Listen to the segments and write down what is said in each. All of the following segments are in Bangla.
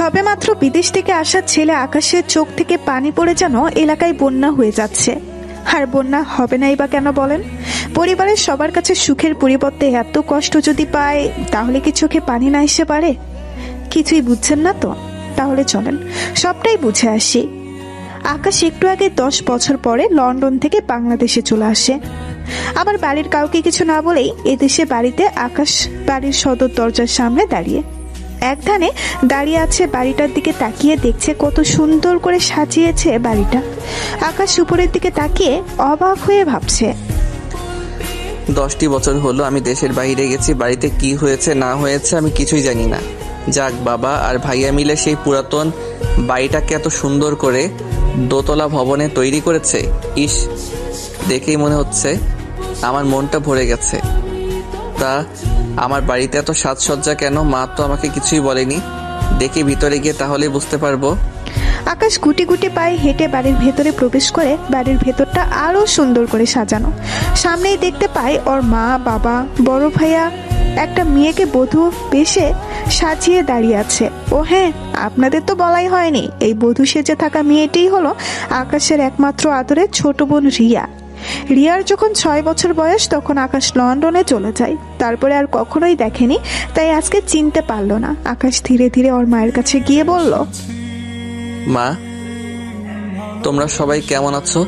সবেমাত্র বিদেশ থেকে আসা ছেলে আকাশের চোখ থেকে পানি পড়ে যেন এলাকায় বন্যা হয়ে যাচ্ছে। আর বন্যা হবে নাই বা কেন বলেন? পরিবারের সবার কাছে সুখের পরিবর্তে এত কষ্ট যদি পায়, তাহলে কি চোখে পানি না এসে পারে? কিছুই বুঝছেন না তো? তাহলে চলেন, সবটাই বুঝে আসি। আকাশ একটু আগে দশ বছর পরে লন্ডন থেকে বাংলাদেশে চলে আসে। আবার বাড়ির কাউকে কিছু না বলেই এদেশে বাড়িতে আকাশ বাড়ির সদর দরজার সামনে দাঁড়িয়ে একধানে দাঁড়িয়ে আছে বাড়িটার দিকে তাকিয়ে দেখছে কত সুন্দর করে সাজিয়েছে বাড়িটা। আকাশ উপরের দিকে তাকিয়ে অবাক হয়ে ভাবছে। দশটি বছর হলো আমি দেশের বাইরে গেছি, বাড়িতে কি হয়েছে, না হয়েছে আমি কিছুই জানি না। যাক বাবা, আর ভাইয়া মিলে সেই পুরাতন বাড়িটাকে এত সুন্দর করে দোতলা ভবনে তৈরি করেছে? ইস, দেখেই মনে হচ্ছে আমার মনটা ভরে গেছে। তা আমার বাড়িতে এত সাজসজ্জা কেন? মা তো আমাকে কিছুই বলেনি। দেখি ভিতরে গিয়ে তাহলে বুঝতে পারব। আকাশ গুটি গুটি পায়ে হেঁটে বাড়ির ভেতরে প্রবেশ করে বাড়ির ভেতরটা আরও সুন্দর করে সাজানো। সামনেই দেখতে পায় ওর মা, বাবা, বড় ভাইয়া, একটা মেয়েকে বধূ বেশে সাজিয়ে দাঁড়িয়ে আছে। ও হ্যাঁ আপনাদের তো বলাই হয়নি, এই বধূ সেজে থাকা মেয়েটিই হলো আকাশের একমাত্র আদরের ছোট বোন রিয়া। রিয়ার যখন ছয় বছর বয়স তখন আকাশ লন্ডনে চলে যায়। তারপরে আর কখনোই দেখেনি তাই আজকে চিনতে পারল না। আকাশ ধীরে ধীরে ওর মায়ের কাছে গিয়ে বলল মা তোমরা সবাই কেমন আছো?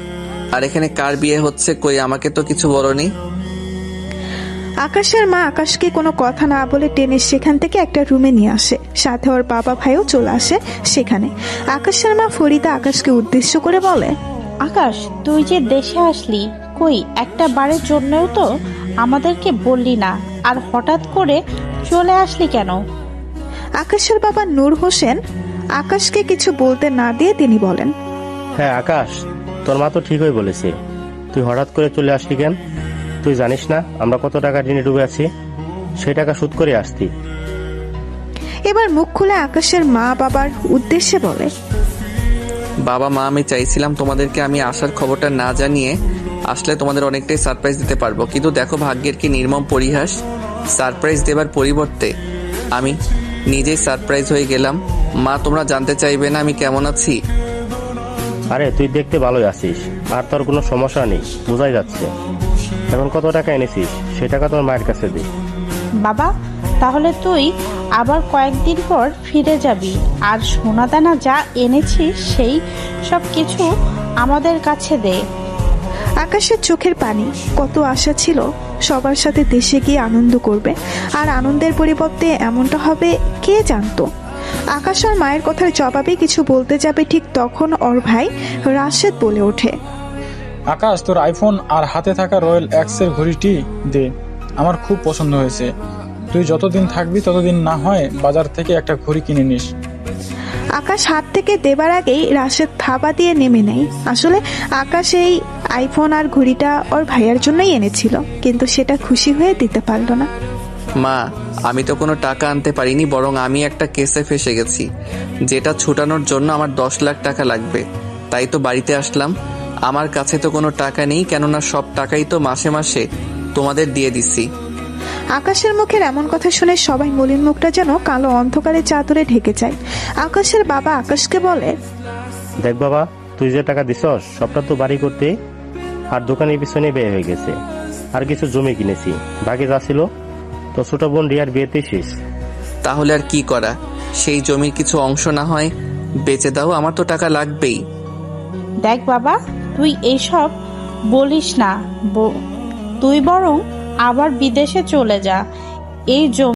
আর এখানে কার বিয়ে হচ্ছে কই আমাকে তো কিছু বলনি? আকাশের মা আকাশকে কোনো কথা না বলে টেনে সেখান থেকে একটা রুমে নিয়ে আসে। সাথে ওর বাবা ভাইও চলে আসে সেখানে। আকাশের মা ফরিদা আকাশকে উদ্দেশ্য করে বলে আকাশ তুই যে দেশে আসলি কই একটা বারের জন্যও তো আমাদেরকে বললি না আর হঠাৎ করে চলে আসলি কেন? আকাশের বাবা নূর হোসেন আকাশকে কিছু বলতে না দিয়ে তিনি বলেন হ্যাঁ আকাশ তোর মা তো ঠিকই বলেছে। তুই হঠাৎ করে চলে আসলি কেন? তুই জানিস না আমরা কত টাকা ঋণে ডুবে আছি? সেই টাকা সুদ করে আসতি। এবার মুখ খুলে আকাশের মা বাবার উদ্দেশ্যে বলে বাবা মা আমি চাইছিলাম তোমাদেরকে আমি আসার খবরটা না জানিয়ে আসলে তোমাদের অনেকটাই সারপ্রাইজ দিতে পারব। কিন্তু দেখো ভাগ্যের কি নির্মম পরিহাস। সারপ্রাইজ দেবার পরিবর্তে আমি নিজেই সারপ্রাইজ হয়ে গেলাম। মা তোমরা জানতে চাইবে না আমি কেমন আছি? আরে তুই দেখতে ভালোই আছিস। আর তোর কোনো সমস্যা নেই বোঝাই যাচ্ছে। এখন কত টাকা এনেছিস? সেই টাকা তোর মায়ের কাছে দিই বাবা তাহলে তুই আবার কয়েকদিন পর ফিরে যাবি। আর সোনা দানা যা এনেছিস সেই সব কিছু আমাদের কাছে দে। আকাশের চোখের পানি কত আশা ছিল সবার সাথে দেশে গিয়ে আনন্দ করবে। আর আনন্দের পরিবর্তে এমনটা হবে কে জানতো? আকাশ আর মায়ের কথার জবাবে কিছু বলতে যাবে ঠিক তখন ওর ভাই রাশেদ বলে ওঠে। আকাশ তোর আইফোন আর হাতে থাকা রয়্যাল এক্সের ঘড়িটি দে। আমার খুব পছন্দ হয়েছে। তুই যতদিন থাকবি ততদিন না হয় বাজার থেকে একটা ঘড়ি কিনে নিস। আকাশ হাত থেকে দেবার আগেই রাশেদ থাবা দিয়ে নেমে নেয়। আসলে আকাশ এই আইফোন আর ঘড়িটা ওর ভাইয়ার জন্যই এনেছিল কিন্তু সেটা খুশি হয়ে দিতে পারল না। মা আমি তো কোনো টাকা আনতে পারিনি বরং আমি একটা কেসে ফেসে গেছি। যেটা ছুটানোর জন্য আমার দশ লাখ টাকা লাগবে। তাই তো বাড়িতে আসলাম। আমার কাছে তো কোনো টাকা নেই কেননা সব টাকাই তো মাসে মাসে তোমাদের দিয়ে দিছি। আকাশের মুখের এমন কথা শুনে সবাই মলিন মুখটা যেন কালো অন্ধকারে চাদরে ঢেকে যায় আকাশের বাবা আকাশকে বলে দেখ বাবা তুই যে টাকা দিছস সবটা তো বাড়ি করতে আর দোকানের পিছনে ব্যয় হয়ে গেছে। আর কিছু জমি কিনেছি। বাকি যা ছিল তো ছোট বোন রিয়ার বিয়েতে শেষ তাহলে আর কি করা? সেই জমির কিছু অংশ না হয় বেচে দাও আমার তো টাকা লাগবেই। দেখ বাবা তুই এইসব বলিস না ব- তুই বরং আবার বিদেশে চলে যা। এই জমি